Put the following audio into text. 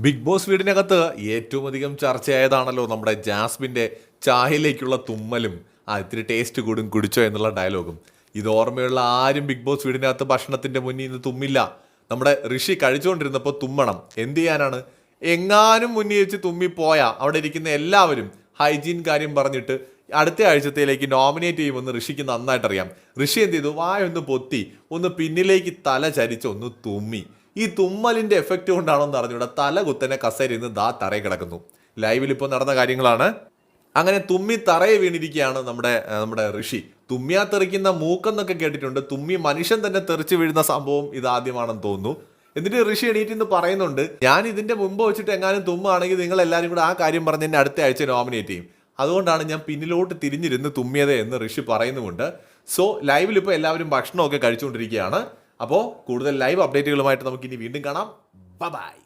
Big boss വീടിനകത്ത് ഏറ്റവും അധികം ചർച്ചയായതാണല്ലോ നമ്മുടെ ജാസ്മിന്റെ ചായയിലേക്കുള്ള തുമ്മലും ആ ഇത്തിരി ടേസ്റ്റ് കൂടും കുടിച്ചോ എന്നുള്ള ഡയലോഗും ഇത് ഓർമ്മയുള്ള ആരും ബിഗ് ബോസ് വീടിനകത്ത് ഭക്ഷണത്തിന്റെ മുന്നിൽ നിന്ന് തുമ്മില്ല. നമ്മുടെ ഋഷി കഴിച്ചുകൊണ്ടിരുന്നപ്പോൾ തുമ്മണം. എന്ത് ചെയ്യാനാണ്? എങ്ങാനും മുന്നിൽ വെച്ച് തുമ്മിപ്പോയാ. അവിടെ ഇരിക്കുന്ന എല്ലാവരും ഹൈജീൻ കാര്യം പറഞ്ഞിട്ട് അടുത്ത ആഴ്ചത്തിലേക്ക് നോമിനേറ്റ് ചെയ്യുമെന്ന് ഋഷിക്ക് നന്നായിട്ട് അറിയാം ഋഷി എന്ത് ചെയ്തു? വായൊന്ന് പൊത്തി ഒന്ന് പിന്നിലേക്ക് തല ചരിച്ച് ഒന്ന് തുമ്മി. ഈ തുമ്മലിന്റെ എഫക്റ്റ് കൊണ്ടാണോ എന്ന് അറിഞ്ഞൂടെ. തല കുത്തനെ കസേരയിൽ ദാ തറയിൽ കിടക്കുന്നു. ലൈവിൽ ഇപ്പോൾ നടന്ന കാര്യങ്ങളാണ്. അങ്ങനെ തുമ്മി തറയെ വീണിരിക്കുകയാണ് നമ്മുടെ നമ്മുടെ ഋഷി. തുമ്മിയാ തെറിക്കുന്ന മൂക്കെന്നൊക്കെ കേട്ടിട്ടുണ്ട്. തുമ്മി മനുഷ്യൻ തന്നെ തെറിച്ച് വീഴുന്ന സംഭവം ഇതാദ്യമാണെന്ന് തോന്നുന്നു. എന്നിട്ട് ഋഷി എണീറ്റ് ഇന്ന് പറയുന്നുണ്ട് ഞാൻ ഇതിന്റെ മുമ്പ് വെച്ചിട്ട് എങ്ങാനും തുമ്മാണെങ്കിൽ നിങ്ങൾ എല്ലാവരും കൂടെ ആ കാര്യം പറഞ്ഞ് എന്നെ അടുത്ത ആഴ്ച നോമിനേറ്റ് ചെയ്യും. അതുകൊണ്ടാണ് ഞാൻ പിന്നിലോട്ട് തിരിഞ്ഞിരുന്ന് തുമ്മിയത് എന്ന് ഋഷി പറയുന്നുമുണ്ട്. സോ ലൈവിൽ ഇപ്പോൾ എല്ലാവരും ഭക്ഷണമൊക്കെ കഴിച്ചുകൊണ്ടിരിക്കുകയാണ്. അപ്പോൾ കൂടുതൽ ലൈവ് അപ്ഡേറ്റുകളുമായിട്ട് നമുക്ക് ഇനി വീണ്ടും കാണാം. ബൈ